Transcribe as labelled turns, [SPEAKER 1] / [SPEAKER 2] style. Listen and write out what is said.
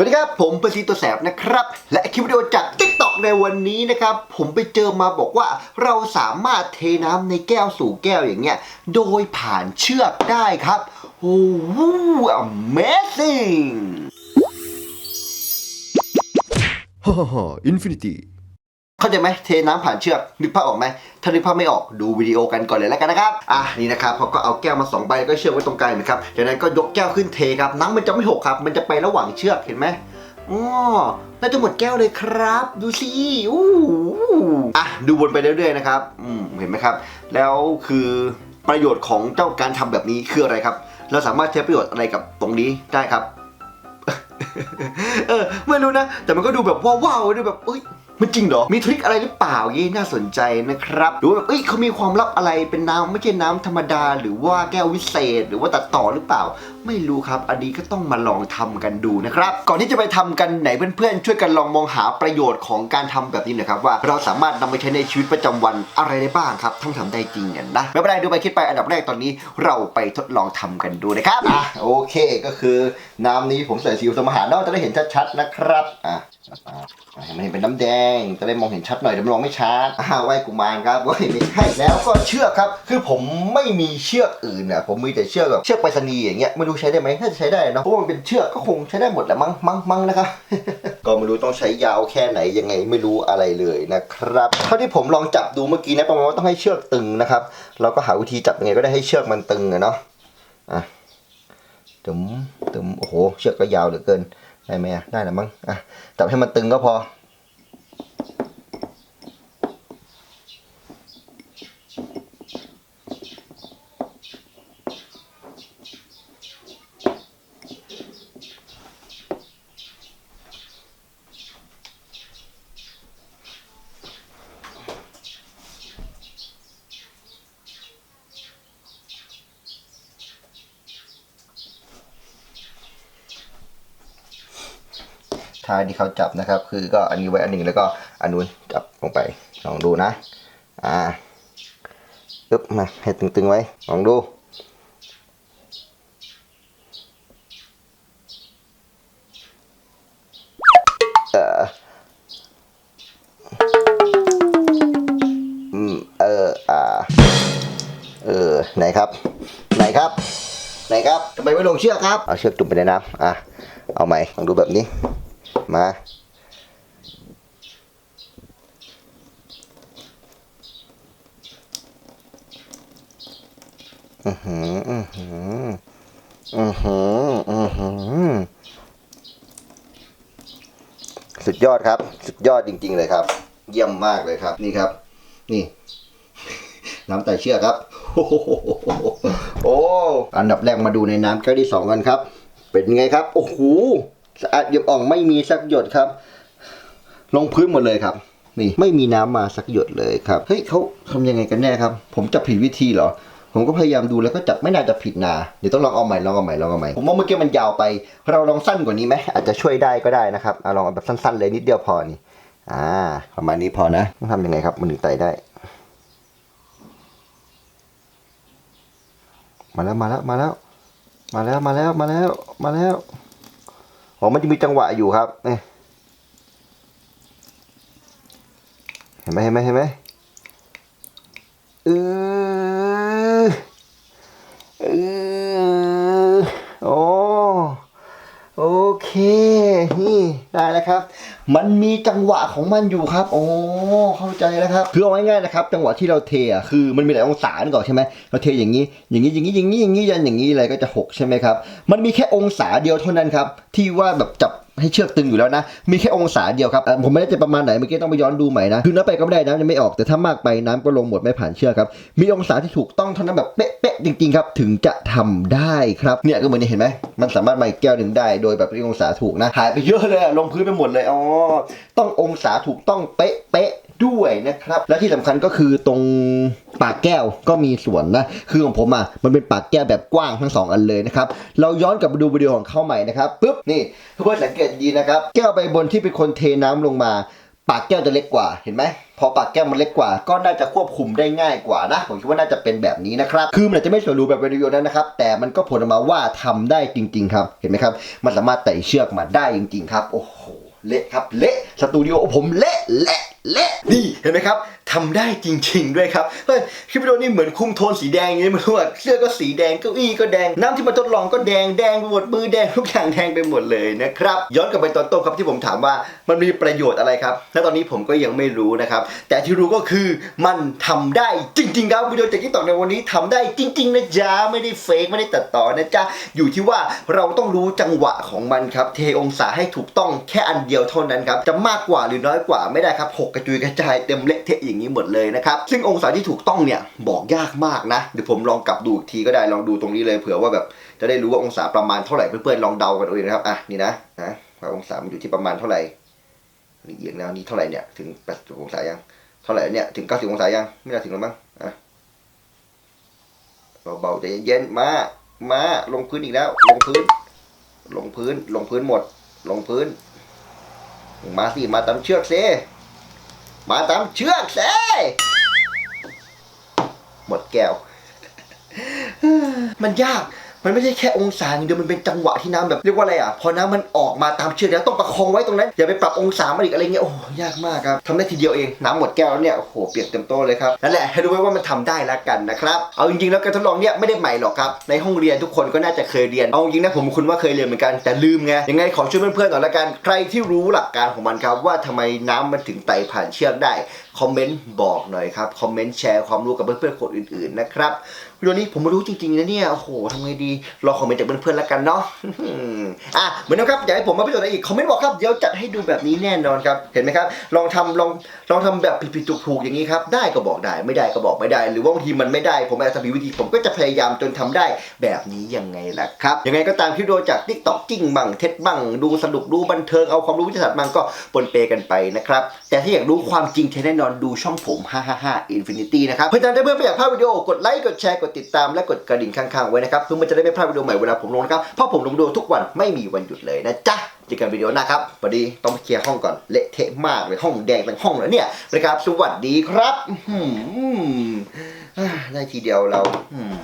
[SPEAKER 1] สวัสดีครับ ผมปศิตัวแสบนะครับ และคลิปวิดีโอจาก t ิ k t o k ในวันนี้นะครับ ผมไปเจอมาบอกว่าเราสามารถเทน้ำในแก้วสู่แก้วอย่างเงี้ย โดยผ่านเชือกได้ครับโอ้โห amazing ฮ่าฮ่าอินฟินิตี้ เข้าใจไหมเทน้ำผ่านเชือกนึกภาพออกไหมถ้านึกภาพไม่ออกดูวิดีโอกันก่อนเลยแล้วกันนะครับอะนี่นะครับเขาก็เอาแก้วมาสองใบแล้วก็เชือกไว้ตรงกลางนะครับจากนั้นก็ยกแก้วขึ้นเทครับน้ำมันจะไม่หกครับ มันจะไประหว่างเชือกเห็นไหมอ๋อน่าจะหมดแก้วเลยครับ ดูสิอู้หูอะดูวนไปเรื่อยๆนะครับอืมเห็นไหมครับ แล้วคือประโยชน์ของเจ้าการทำแบบนี้คืออะไรครับ เราสามารถใช้ประโยชน์อะไรกับตรงนี้ได้ครับ เออไม่รู้นะ แต่มันก็ดูแบบว้าวๆดูแบบเอ้ย มันจริงเหรอ มีทริคอะไรหรือเปล่ายี่น่าสนใจนะครับ หรือว่าแบบเอ้ยเขามีความลับอะไรเป็นน้ำไม่ใช่น้ำธรรมดา หรือว่าแก้ววิเศษ หรือว่าตัดต่อหรือเปล่า ไม่รู้ครับอันนี้ก็ต้องมาลองทำกันดูนะครับ ก่อนที่จะไปทำกันไหนเพื่อนๆช่วยกันลองมองหาประโยชน์ของการทำแบบนี้หนะครับ ว่าเราสามารถนำไปใช้ในชีวิตประจำวันอะไรได้บ้างครับทั้งทำได้จริงกันนะไม่เป็นไรดูไปคิดไปอันดับแรกตอนนี้ เราไปทดลองทำกันดูนะครับอะโอเคก็คือน้ำนี้ผมใส่ซีอิ๊วสมหารเนาะจะได้เห็นชัดๆนะครับอะอ่าให้มันเห็นเป็นน้ำแดงจะได้มองเห็นชัดหน่อยเดี๋ยวมันมองไม่ชัดอ้าวไหวกุมารครับไหวไม่ใช่แล้วก็เชือกครับ คือผมไม่มีเชือกอื่นนะผมมีแต่เชือกแบบเชือกไปรษณีย์อย่างเงี้ยไม่รู้ใช้ได้ไหมน่าจะใช้ได้เนอะเพราะมันเป็นเชือกก็คงใช้ได้หมดแหละมั้งมั้งมั้งนะครับก็ไม่รู้ต้องใช้ยาวแค่ไหนยังไงไม่รู้อะไรเลยนะครับเท่าที่ผมลองจับดูเมื่อกี้นะประมาณว่าต้องให้เชือกตึงนะครับเราก็หาวิธีจับยังไงก็ได้ให้เชือกมันตึงอะเนาะอะตึมตึมโอ้โหเชือกก็ยาวเหลือเกินได้ไหมอะได้แหละมั้งอะจับให้มันตึงก็พอ ท่าที่เขาจับนะครับ คือก็อันนี้ไว้อันหนึ่งแล้วก็อันนู้นจับลงไปลองดูนะอ่าปึ๊บมาให้ตึงๆไว้ลองดูเอออืมเอออ่าเออไหนครับ ไหนครับไหนครับทำไมไม่ลงเชือกครับ เอาเชือกจุ่มไปในน้ำอะ เอาใหม่ลองดูแบบนี้ มาอือหืออือหืออือหืออือหือสุดยอดครับ สุดยอดจริง ๆ เลยครับ เยี่ยมมากเลยครับ นี่ครับ นี่ น้ำไตเชือกครับ โอ้โหโอ้อันดับแรกมาดูในน้ำแก้วที่สองกันครับ เป็นไงครับ โอ้โห สะอาดเยี่ยมอ่องไม่มีสักหยดครับ ลงพื้นหมดเลยครับ นี่ไม่มีน้ำมาสักหยดเลยครับเฮ้ยเขาทำยังไงกันแน่ครับ ผมจับผิดวิธีเหรอ ผมก็พยายามดูแล้วก็จับไม่น่าจะผิดนาเดี๋ยวต้องลองเอาใหม่ลองเอาใหม่ลองเอาใหม่ผมว่าเมื่อกี้มันยาวไป เราลองสั้นกว่านี้ไหมอาจจะช่วยได้ก็ได้นะครับเอาลองเอาแบบสั้น ๆ เลยนิดเดียวพอนี่อ่าประมาณนี้พอนะต้องทำยังไงครับมันถึงไต่ได้มาแล้วมาแล้วมาแล้วมาแล้วมาแล้วมาแล้วมาแล้ว อ๋อมันจะมีจังหวะอยู่ครับเนี่ยเห็นไหมเห็นไหมเห็นไหมเออเออโอ้โอเค นี่ ได้แล้วครับ มันมีจังหวะของมันอยู่ครับ โอ้เข้าใจแล้วครับ คือเอาง่ายๆนะครับ จังหวะที่เราเทอะคือมันมีหลายองศานก่อนใช่ไหมเราเทอย่างนี้ อย่างนี้อย่างนี้อย่างนี้อย่างนี้ยันอย่างนี้อะไรก็จะหกใช่ไหมครับ มันมีแค่องศาเดียวเท่านั้นครับ ที่ว่าแบบจับ ให้เชือกตึงอยู่แล้วนะ มีแค่องศาเดียวครับ ผมไม่ได้จะประมาณไหนเมื่อกี้ต้องไปย้อนดูใหม่นะ คือน้ำไปก็ไม่ได้น้ำจะไม่ออก แต่ถ้ามากไปน้ำก็ลงหมดไม่ผ่านเชือกครับ มีองศาที่ถูกต้องเท่านั้นแบบเป๊ะๆจริงๆครับ ถึงจะทำได้ครับ เนี่ยก็เหมือนนี่เห็นไหม มันสามารถมาแก้วหนึ่งได้ โดยแบบที่องศาถูกนะ หายไปเยอะเลยลงพื้นไปหมดเลย อ๋อ ต้ององศาถูกต้องเป๊ะๆ ด้วยนะครับ และที่สำคัญก็คือตรงปากแก้วก็มีส่วนนะ คือของผมอะมันเป็นปากแก้วแบบกว้างทั้งสองอันเลยนะครับ เราย้อนกลับมาดูวิดีโอของเขาใหม่นะครับปุ๊บนี่เพื่อนสังเกตดีนะครับ แก้วใบบนที่เป็นคนเทน้ำลงมา ปากแก้วจะเล็กกว่าเห็นไหมพอปากแก้มมันเล็กกว่า ก็น่าจะควบคุมได้ง่ายกว่านะ ผมคิดว่าน่าจะเป็นแบบนี้นะครับ คือมันอาจจะไม่สวยหรูแบบวิดีโอนั้นนะครับ แต่มันก็ผลออกมาว่าทำได้จริง ๆ ครับ เห็นไหมครับ มันสามารถไต่เชือกมาได้จริง ๆ ครับ โอ้โห เละครับ เละ สตูดิโอผมเละ เละเละนี่เห็นไหมครับทำได้จริง ๆ ด้วยครับเฮ้ยคลิปวิดีโอนี่เหมือนคุมโทนสีแดงอย่างนี้ไม่รู้อะเสื้อก็สีแดงเก้าอี้ก็แดงน้ำที่มาทดลองก็แดงแดงไปหมดมือแดงทุกอย่างแดงไปหมดเลยนะครับย้อนกลับไปตอนต้นครับที่ผมถามว่ามันมีประโยชน์อะไรครับณตอนนี้ผมก็ยังไม่รู้นะครับแต่ที่รู้ก็คือมันทำได้จริง ๆ ครับวิดีโอจากที่ต่อในวันนี้ทำได้จริง ๆ นะจ๊ะไม่ได้เฟกไม่ได้ตัดต่อนะจ๊ะอยู่ที่ว่าเราต้องรู้จังหวะของมันครับเทองศาให้ถูกต้องแค่อันเดียวเท่านั้นครับจะมากกว่าหรือน้อยกว่าไม่ได้ครับหกกระจุยกระจายเต็มเละเทะอย่างนี้หมดเลยนะครับ ซึ่งองศาที่ถูกต้องเนี่ยบอกยากมากนะ เดี๋ยวผมลองกลับดูอีกทีก็ได้ลองดูตรงนี้เลยเผื่อว่าแบบจะได้รู้ว่าองศาประมาณเท่าไหร่เพื่อนๆลองเดากันเอาเองนะครับอะนี่นะนะว่าองศามันอยู่ที่ประมาณเท่าไหร่นี่เอียงแล้วนี่เท่าไหร่เนี่ยถึง80องศายังเท่าไหร่เนี่ยถึง90องศายังไม่น่าถึงแล้วมั้งอะเบาๆใจเย็นๆมามาลงพื้นอีกแล้ว ลงพื้น ลงพื้นลงพื้นหมด ลงพื้น มาสิมาตามเชือกเซ มาตามเชือกเซหมดแก้ว มันยาก มันไม่ใช่แค่องศาอย่างเดียวมันเป็นจังหวะที่น้ำแบบเรียกว่าอะไรอะพอน้ำมันออกมาตามเชือกแล้วต้องประคองไว้ตรงนั้นอย่าไปปรับองศามันอีกอะไรเงี้ยโอ้ยากมากครับทำได้ทีเดียวเองน้ำหมดแก้วแล้วเนี่ยโอ้โหเปียกเต็มโต๊ะเลยครับนั่นแหละให้รู้ไว้ว่ามันทำได้แล้วกันนะครับเอาจริงๆแล้วการทดลองเนี่ยไม่ได้ใหม่หรอกครับในห้องเรียนทุกคนก็น่าจะเคยเรียนเอาจริงนะผมคุณว่าเคยเรียนเหมือนกันแต่ลืมไงยังไงขอช่วยเพื่อนๆหน่อยละกันใครที่รู้หลักการของมันครับว่าทำไมน้ำมันถึงไต่ผ่านเชือกได้คอมเมนต์บอกหน่อยครับคอมเมนต์แชร์ความรู้กับเพื่อนๆคนอื่นๆนะครับ วิดีโอนี้ผมไม่รู้จริงๆนะเนี่ย โอ้โหทำไงดี รอคอมเมนต์จากเพื่อนๆแล้วกันเนาะ อะ เหมือนเดิมครับ อยากให้ผมมาพิสูจน์อะไรอีก คอมเมนต์บอกครับ เดี๋ยวจัดให้ดูแบบนี้แน่นอนครับ เห็นไหมครับ ลองทำลองลองทำแบบผิดๆถูกๆอย่างนี้ครับ ได้ก็บอกได้ ไม่ได้ก็บอกไม่ได้ หรือว่าบางทีมันไม่ได้ ผมอาจจะมีวิธี ผมก็จะพยายามจนทำได้แบบนี้ยังไงล่ะครับ ยังไงก็ตามคลิปวิดีโอจากทิกตอกจริงบังเท็จบังดูสนุกดูบันเทิง เอาความรู้วิทยาศาสตร์บังก็ปนเปกันไปนะครับ แต่ถ้าอยากรู้ความจริงแท้แน่นอนดูช่องผม555 Infinity นะครับเพื่อนๆถ้าเพื่อนไม่อยากพลาดวิดีโอกดไลค์กดแชร์กดติดตามและกดกระดิ่งข้างๆไว้นะครับเพื่อมันจะได้ไม่พลาดวิดีโอใหม่เวลาผมลงนะครับเพราะผมลงวิดีโอทุกวันไม่มีวันหยุดเลยนะจ๊ะเจอกันวิดีโอหน้าครับพอดีต้องไปเคลียร์ห้องก่อนเละเทะมากเลยห้องแดงทั้งห้องเลยเนี่ยนะครับสวัสดีครับอื้อหืออ่าได้ทีเดียวเราอืม